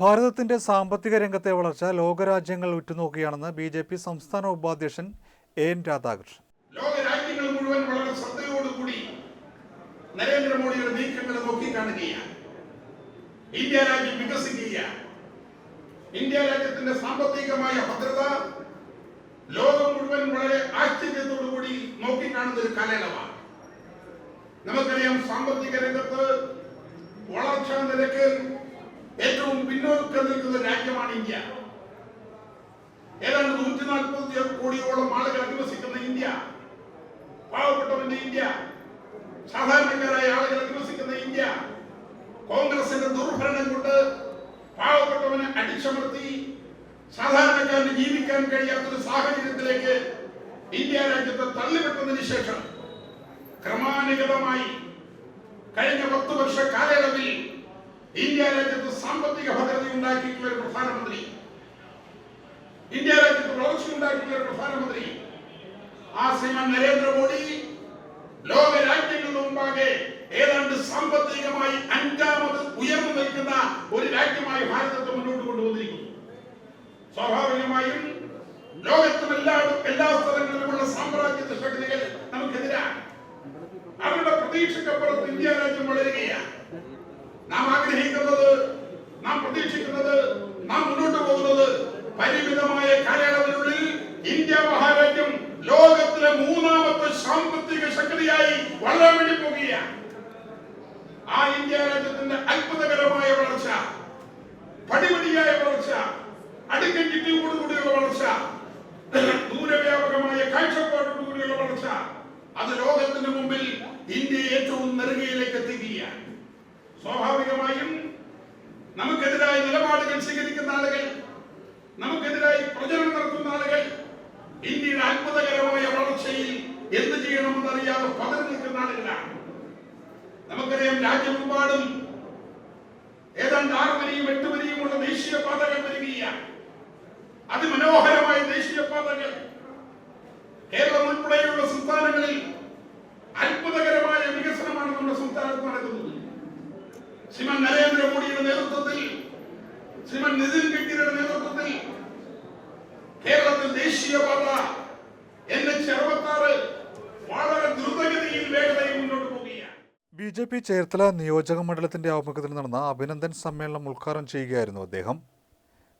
ഭാരതത്തിന്റെ സാമ്പത്തിക രംഗത്തെ വളർച്ച ലോകരാജ്യങ്ങൾ ഉറ്റുനോക്കുകയാണെന്ന് ബി ജെ പി സംസ്ഥാന ഉപാധ്യക്ഷൻ എൻ രാധാകൃഷ്ണൻ. ലോകരാജ്യങ്ങൾ മുഴുവൻ വളരെ ശ്രദ്ധയോടുകൂടി നരേന്ദ്രമോദിയുടെ നീക്കങ്ങൾ നോക്കിക്കാണുകയാണ് ഇന്ത്യ രാജ്യം വികസിക്കുകയാണ്. ഇന്ത്യ രാജ്യത്തിന്റെ സാമ്പത്തികമായ ഭദ്രത ലോകം മുഴുവൻ വളരെ ആശ്ചര്യത്തോടുകൂടി നോക്കിക്കാണുന്ന ഒരു കാലയളവാണ്. നമുക്കറിയാം സാമ്പത്തിക രംഗത്ത് വളർച്ചാ നിരക്ക് പിന്നോക്കം നിൽക്കുന്ന രാജ്യമാണ് ഇന്ത്യ. ഏതാണ്ട് നൂറ്റി നാൽപ്പത് കോടിയോളം ആളുകൾ അധിവസിക്കുന്ന ഇന്ത്യ. പാവപ്പെട്ടവന്റെ ഇന്ത്യ. സാധാരണക്കാരായ ആളുകൾ അധിവസിക്കുന്ന ഇന്ത്യ. കോൺഗ്രസിന്റെ ദുർഭരണം കൊണ്ട് പാവപ്പെട്ടവനെ അടിച്ചമർത്തി സാധാരണക്കാരന് ജീവിക്കാൻ കഴിയാത്തൊരു സാഹചര്യത്തിലേക്ക് ഇന്ത്യ രാജ്യത്തെ തള്ളിവിട്ടതിന് ശേഷം ക്രമാനുഗതമായി കഴിഞ്ഞ പത്ത് വർഷ കാലയളവിൽ ഇന്ത്യ രാജ്യത്ത് സാമ്പത്തിക ഭദ്രത ഉണ്ടാക്കിയിട്ടുള്ള ഒരു പ്രധാനമന്ത്രി. ഇന്ത്യ രാജ്യത്ത് വളർച്ച ഉണ്ടാക്കിയിട്ടുള്ള ഒരു പ്രധാനമന്ത്രി. ആ ശ്രീമാൻ നരേന്ദ്രമോദി ലോക രാജ്യങ്ങളുടെ മുമ്പാകെ ഏതാണ്ട് സാമ്പത്തികമായി അഞ്ചാമത് ഉയർന്നു നിൽക്കുന്ന ഒരു രാജ്യമായി ഭാരതത്തെ മുന്നോട്ട് കൊണ്ടുവന്നിരിക്കുന്നു. സ്വാഭാവികമായും ലോകത്തും എല്ലാ എല്ലാ സ്ഥലങ്ങളിലുമുള്ള സാമ്രാജ്യത്തെ ശക്തികൾ നമുക്കെതിരാണ്. അവരുടെ പ്രതീക്ഷക്കപ്പുറത്ത് ഇന്ത്യ രാജ്യം വളരുകയാണ്. നാം ആഗ്രഹിക്കുന്നത് നാം പ്രതീക്ഷിക്കുന്നത് നാം മുന്നോട്ട് പോകുന്നത് പരിമിതമായ കാലയളവിനുള്ളിൽ ഇന്ത്യ മഹാരാജ്യം ലോകത്തിലെ മൂന്നാമത്തെ സാമ്പത്തിക ശക്തിയായി വളരാൻ വേണ്ടി പോകുകയാണ് ആ ഇന്ത്യ രാജ്യത്തിന്റെ അത്ഭുതകരമായ വളർച്ച പടിപടിയായ വളർച്ച അടുക്കൻ ചുറ്റിയോടുകൂടിയുള്ള വളർച്ച ദൂരവ്യാപകമായ കാഴ്ചപ്പാടോടുകൂടിയുള്ള വളർച്ച അത് ലോകത്തിന് മുമ്പിൽ ഇന്ത്യ ഏറ്റവും നെറുകയിലേക്ക് എത്തിക്കുകയാണ്. സ്വാഭാവികമായും നമുക്കെതിരായി നിലപാടുകൾ സ്വീകരിക്കുന്ന ആളുകൾ നമുക്കെതിരായി പ്രചരണം നടത്തുന്ന ആളുകൾ ഇന്ത്യയുടെ അത്ഭുതകരമായ വളർച്ചയിൽ എന്ത് ചെയ്യണമെന്ന് അറിയാതെ പതറി നിൽക്കുന്ന ആളുകളാണ്. നമുക്കറിയാം രാജ്യമെമ്പാടും ഏതാണ്ട് ആറ് വരിയും എട്ട് വരിയുമുള്ള ദേശീയപാതകൾ വരികയാണ് അതിമനോഹരമായ ദേശീയപാതകൾ കേരളം ഉൾപ്പെടെയുള്ള സംസ്ഥാനങ്ങളിൽ അത്ഭുതകരമായ വികസനമാണ് നമ്മുടെ സംസ്ഥാനത്ത് നടക്കുന്നത്. ശ്രീമാൻ നരേന്ദ്രമോദിയുടെ നേതൃത്വത്തിൽ ശ്രീമാൻ നിതിൻ ഗഡ്കരിയുടെ നേതൃത്വത്തിൽ കേരളത്തിൽ ദേശീയപാത എൻ എച്ച് അറുപത്തി വളരെ ദ്രുതഗതിയിൽ വേഗതയിൽ മുന്നോട്ട് പോവുകയാണ്. ബി ജെ പി ചേർത്തല നിയോജക മണ്ഡലത്തിന്റെ ആഭിമുഖ്യത്തിൽ നടന്ന അഭിനന്ദൻ സമ്മേളനം ഉദ്ഘാടനം ചെയ്യുകയായിരുന്നു അദ്ദേഹം.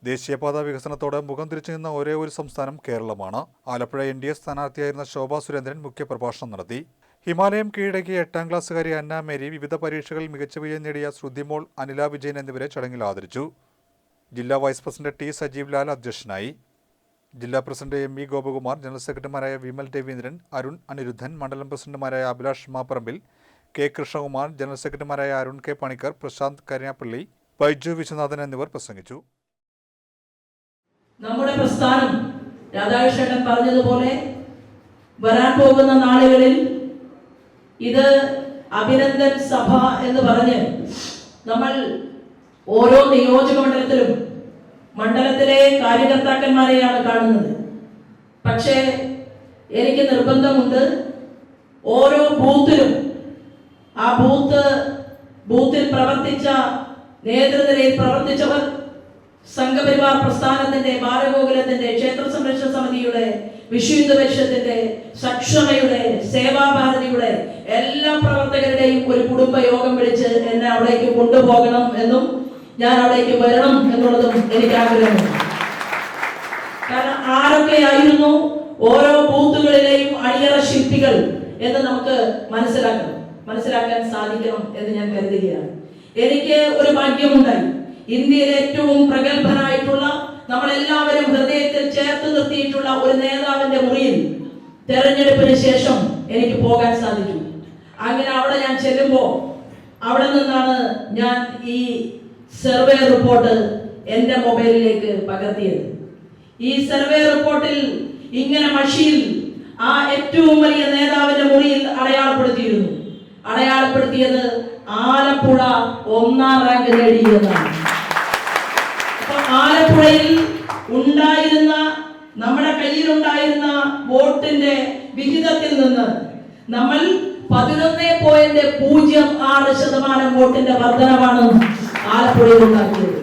ദേശീയപാത വികസനത്തോടെ മുഖം തിരിച്ചു നിന്ന ഒരേ ഒരു സംസ്ഥാനം കേരളമാണ്. ആലപ്പുഴ എൻ ഡി എ സ്ഥാനാർത്ഥിയായിരുന്ന ശോഭാ സുരേന്ദ്രൻ മുഖ്യപ്രഭാഷണം നടത്തി. ഹിമാലയം കീഴടക്കിയ എട്ടാം ക്ലാസ്സുകാരി അന്ന മേരി വിവിധ പരീക്ഷകളിൽ മികച്ച വിജയം നേടിയ ശ്രുതിമോൾ അനില വിജയൻ എന്നിവരെ ചടങ്ങിൽ ആദരിച്ചു. ജില്ലാ vice president T Sajeev Lal അധ്യക്ഷനായി. ജില്ലാ president M V Gopakumar general സെക്രട്ടറിമാരായ വിമൽ രവീന്ദ്രൻ അരുൺ അനിരുദ്ധൻ മണ്ഡലം പ്രസിഡന്റുമാരായ അഭിലാഷ് മാപ്പറമ്പിൽ കെ കൃഷ്ണകുമാർ ജനറൽ സെക്രട്ടറിമാരായ അരുൺ കെ പണിക്കർ പ്രശാന്ത് കരുനാപ്പള്ളി ബൈജു വിശ്വനാഥൻ എന്നിവർ പ്രസംഗിച്ചു. നമ്മുടെ പ്രസ്ഥാനം രാധാകൃഷ്ണൻ പറഞ്ഞതുപോലെ വരാൻ പോകുന്ന നാളുകളിൽ ഇത് അഭിനന്ദൻ സഭ എന്ന് പറഞ്ഞ് നമ്മൾ ഓരോ നിയോജക മണ്ഡലത്തിലും മണ്ഡലത്തിലെ കാര്യകർത്താക്കന്മാരെയാണ് കാണുന്നത്. പക്ഷേ എനിക്ക് നിർബന്ധമുണ്ട് ഓരോ ബൂത്തിലും ആ ബൂത്ത് ബൂത്തിൽ പ്രവർത്തിച്ച നേതൃനിരയിൽ പ്രവർത്തിച്ചവർ സംഘപരിവാർ പ്രസ്ഥാനത്തിന്റെ ബാലഗോകുലത്തിന്റെ ക്ഷേത്ര സംരക്ഷണ സമിതിയുടെ വിശ്വഹിന്ദു പരിഷത്തിന്റെ സക്ഷമയുടെ സേവാഭാരതിയുടെ എല്ലാ പ്രവർത്തകരുടെയും ഒരു കുടുംബ യോഗം വിളിച്ച് എന്നെ അവിടേക്ക് കൊണ്ടുപോകണം എന്നും ഞാൻ അവിടേക്ക് വരണം എന്നുള്ളതും എനിക്ക് ആഗ്രഹമുണ്ട്. കാരണം ആരൊക്കെയായിരുന്നു ഓരോ ബൂത്തുകളിലെയും അടിയറ ശില്പികൾ എന്ന് നമുക്ക് മനസ്സിലാക്കണം. മനസ്സിലാക്കാൻ സാധിക്കണം എന്ന് ഞാൻ കരുതുകയാണ്. എനിക്ക് ഒരു ഭാഗ്യമുണ്ടായി. ഇന്ത്യയിലെ ഏറ്റവും പ്രഗത്ഭനായിട്ടുള്ള നമ്മളെല്ലാവരും ഹൃദയത്തിൽ ചേർത്ത് നിർത്തിയിട്ടുള്ള ഒരു നേതാവിന്റെ മുറിയിൽ തെരഞ്ഞെടുപ്പിന് ശേഷം എനിക്ക് പോകാൻ സാധിച്ചു. അങ്ങനെ അവിടെ ഞാൻ ചെല്ലുമ്പോൾ അവിടെ നിന്നാണ് ഞാൻ ഈ സർവേ റിപ്പോർട്ട് എന്റെ മൊബൈലിലേക്ക് പകർത്തിയത്. ഈ സർവേ റിപ്പോർട്ടിൽ ഇങ്ങനെ മഷിയിൽ ആ ഏറ്റവും വലിയ നേതാവിന്റെ മുറിയിൽ അടയാളപ്പെടുത്തിയിരുന്നു. അടയാളപ്പെടുത്തിയത് ആലപ്പുഴ ഒന്നാം റാങ്ക് നേടിയെന്നാണ് അപ്പൊ ആലപ്പുഴയിൽ ഉണ്ടായിരുന്ന നമ്മുടെ കയ്യിലുണ്ടായിരുന്ന വോട്ടിന്റെ വിഹിതത്തിൽ നിന്ന് നമ്മൾ പതിനൊന്ന് പോയിന്റ് പൂജ്യം ആറ് ശതമാനം വോട്ടിന്റെ വർധനമാണ് ആലപ്പുഴയിൽ ഉണ്ടാക്കിയത്.